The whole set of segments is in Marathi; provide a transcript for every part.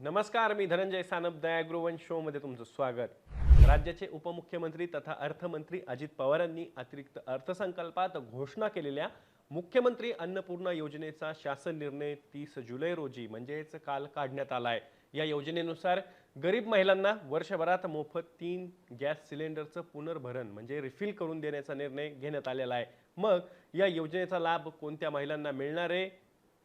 नमस्कार मी धनंजय सानप दयागृवन शो मध्ये तुमचं स्वागत. राज्याचे उपमुख्यमंत्री तथा अर्थमंत्री अजित पवारांनी अतिरिक्त अर्थसंकल्पात घोषणा केलेल्या मुख्यमंत्री अन्नपूर्णा योजनेचा शासन निर्णय तीस जुलै रोजी म्हणजेच काल काढण्यात आला आहे या योजनेनुसार गरीब महिलांना वर्षभरात मोफत तीन गॅस सिलेंडरचं पुनर्भरण म्हणजे रिफिल करून देण्याचा निर्णय घेण्यात आलेला आहे. मग या योजनेचा लाभ कोणत्या महिलांना मिळणार आहे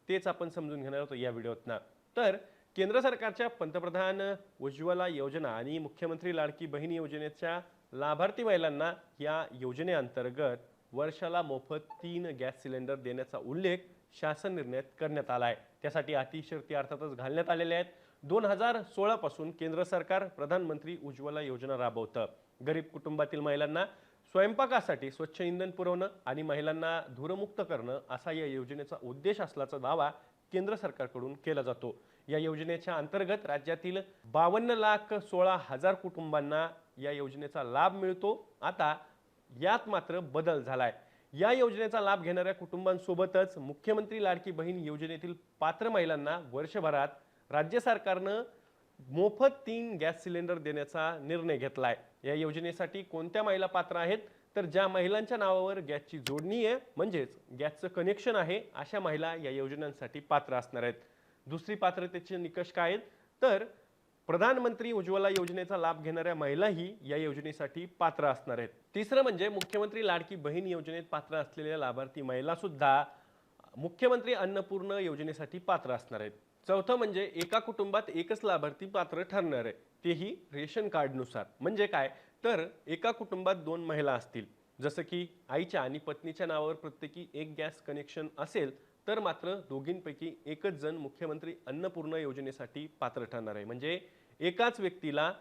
तेच आपण समजून घेणार आहोत या व्हिडिओतना. तर केंद्र सरकारच्या पंतप्रधान उज्ज्वला योजना आणि मुख्यमंत्री लाडकी बहीण योजनेच्या लाभार्थी महिलांना या योजनेअंतर्गत वर्षाला मोफत तीन गॅस सिलेंडर देण्याचा उल्लेख शासन निर्णयात करण्यात आला आहे त्यासाठी अतिशर्ती अर्थातच घालण्यात आलेल्या आहेत. दोन हजार सोळापासून केंद्र सरकार प्रधानमंत्री उज्ज्वला योजना राबवतं. गरीब कुटुंबातील महिलांना स्वयंपाकासाठी स्वच्छ इंधन पुरवणं आणि महिलांना धूरमुक्त करणं असा या योजनेचा उद्देश असल्याचा दावा केंद्र सरकारकडून केला जातो. या योजनेच्या अंतर्गत राज्यातील बावन्न लाख सोळा हजार कुटुंबांना या योजनेचा लाभ मिळतो. आता यात मात्र बदल झालाय. या योजनेचा लाभ घेणाऱ्या कुटुंबांसोबतच मुख्यमंत्री लाडकी बहीण योजनेतील पात्र महिलांना वर्षभरात राज्य सरकारनं मोफत तीन गॅस सिलेंडर देण्याचा निर्णय घेतलाय. या योजनेसाठी कोणत्या महिला पात्र आहेत? तर ज्या महिलांच्या नावावर गॅसची जोडणी आहे म्हणजेच गॅसचं कनेक्शन आहे अशा महिला या योजनांसाठी पात्र असणार आहेत. दुसरी पात्रतेचे निकष काय आहेत? तर प्रधानमंत्री उज्ज्वला योजनेचा लाभ घेणाऱ्या महिलाही या योजनेसाठी पात्र असणार आहेत. तिसरं म्हणजे मुख्यमंत्री लाडकी बहीण योजनेत पात्र असलेल्या लाभार्थी महिला सुद्धा मुख्यमंत्री अन्नपूर्ण योजनेसाठी पात्र असणार आहेत. चौथं म्हणजे एका कुटुंबात एकच लाभार्थी पात्र ठरणार आहे. तेही रेशन कार्डनुसार. म्हणजे काय? तर एका कुटुंबात दोन महिला असतील. जसं की आईच्या आणि पत्नीच्या नावावर प्रत्येकी एक गॅस कनेक्शन असेल तर मात्र दोघींपैकी एकच जण मुख्यमंत्री अन्नपूर्ण योजनेसाठी पात्र ठरणार आहे. म्हणजे एकाच व्यक्तीला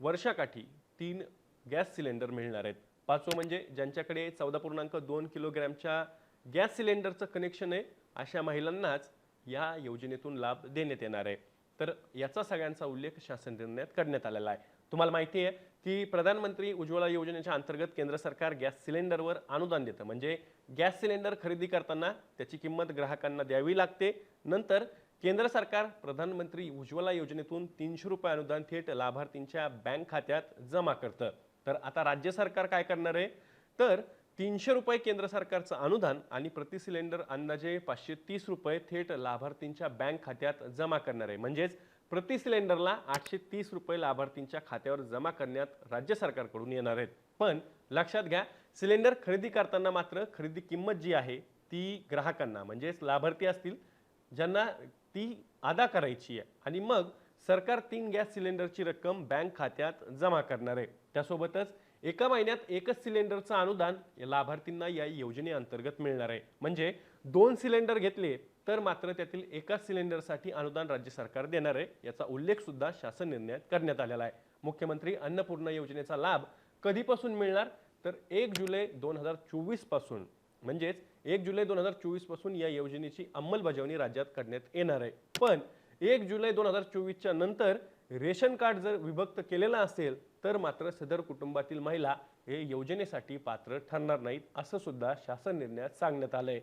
वर्षाकाठी तीन गॅस सिलेंडर मिळणार आहेत. पाचवं म्हणजे ज्यांच्याकडे चौदा पूर्णांक दोन किलोग्रॅमच्या गॅस सिलेंडरचं कनेक्शन आहे अशा महिलांनाच या योजनेतून लाभ देण्यात येणार आहे. तर याचा सगळ्यांचा उल्लेख शासन निर्णयात करण्यात आलेला आहे. तुम्हाला माहिती आहे की प्रधानमंत्री उज्ज्वला योजनेच्या अंतर्गत केंद्र सरकार गॅस सिलेंडरवर अनुदान देतं. म्हणजे गॅस सिलेंडर खरेदी करताना त्याची किंमत ग्राहकांना द्यावी लागते. नंतर केंद्र सरकार प्रधानमंत्री उज्ज्वला योजनेतून तीनशे रुपये अनुदान थेट लाभार्थींच्या बँक खात्यात जमा करतं. तर आता राज्य सरकार काय करणार आहे? तर तीनशे रुपये केंद्र सरकारचं अनुदान आणि प्रति सिलेंडर अंदाजे पाचशे तीस रुपये थेट लाभार्थींच्या बँक खात्यात जमा करणार आहे. म्हणजेच प्रति सिलेंडरला आठशे तीस रुपये लाभार्थींच्या खात्यावर जमा करण्यात राज्य सरकारकडून येणार आहेत. पण लक्षात घ्या सिलेंडर खरेदी करताना मात्र खरेदी किंमत जी आहे ती ग्राहकांना म्हणजेच लाभार्थी असतील ज्यांना ती अदा करायची आहे. आणि मग सरकार तीन गॅस सिलेंडरची रक्कम बँक खात्यात जमा करणार आहे. त्यासोबतच एका महिन्यात एकच सिलेंडरचं अनुदान या लाभार्थींना या योजनेअंतर्गत मिळणार आहे. म्हणजे दोन सिलेंडर घेतले तर मात्र त्यातील एकाच सिलेंडरसाठी अनुदान राज्य सरकार देणार आहे याचा उल्लेख सुद्धा शासन निर्णयात करण्यात आलेला आहे. मुख्यमंत्री अन्नपूर्णा योजनेचा लाभ कधीपासून मिळणार? तर एक जुलै दोन हजार चोवीसपासून. म्हणजेच एक जुलै दोन हजार चोवीसपासून या योजनेची अंमलबजावणी राज्यात करण्यात येणार आहे. पण एक जुलै दोन हजार चोवीसच्या नंतर रेशन कार्ड जर विभक्त केलेलं असेल तर मात्र सदर कुटुंबातील महिला हे योजनेसाठी पात्र ठरणार नाहीत असं सुद्धा शासन निर्णयात सांगण्यात आलं आहे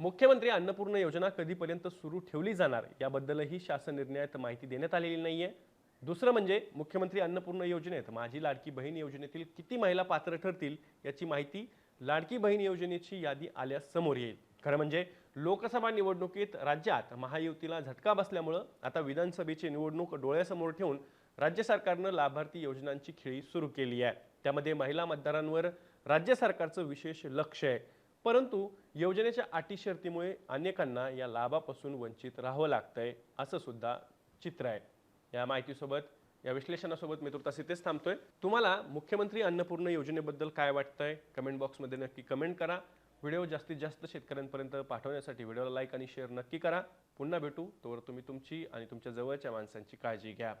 मुख्यमंत्री अन्नपूर्ण योजना कधीपर्यंत सुरू ठेवली जाणार याबद्दलही शासन निर्णयात माहिती देण्यात आलेली नाही आहे दुसरं म्हणजे मुख्यमंत्री अन्नपूर्ण योजनेत माझी लाडकी बहीण योजनेतील किती महिला पात्र ठरतील याची माहिती लाडकी बहीण योजनेची यादी आल्यास समोर येईल. खरं म्हणजे लोकसभा निवडणुकीत राज्यात महायुतीला झटका बसल्यामुळं आता विधानसभेची निवडणूक डोळ्यासमोर ठेवून राज्य सरकारनं लाभार्थी योजनांची खेळी सुरू केली आहे. त्यामध्ये महिला मतदारांवर राज्य सरकारचं विशेष लक्ष आहे. परंतु योजनेच्या अटी शर्तीमुळे अनेकांना या लाभापासून वंचित राहावं लागतंय असं सुद्धा चित्र आहे. या माहितीसोबत या विश्लेषणासोबत मी तुर्तास इथेच थांबतोय. तुम्हाला मुख्यमंत्री अन्नपूर्ण योजनेबद्दल काय वाटतंय? कमेंट बॉक्समध्ये नक्की कमेंट करा. व्हिडिओ जास्तीत जास्त शेतकऱ्यांपर्यंत पाठवण्यासाठी व्हिडिओला लाईक आणि शेअर नक्की करा. पुन्हा भेटू. तोवर तुम्ही तुमची आणि तुमच्या जवळच्या माणसांची काळजी घ्या.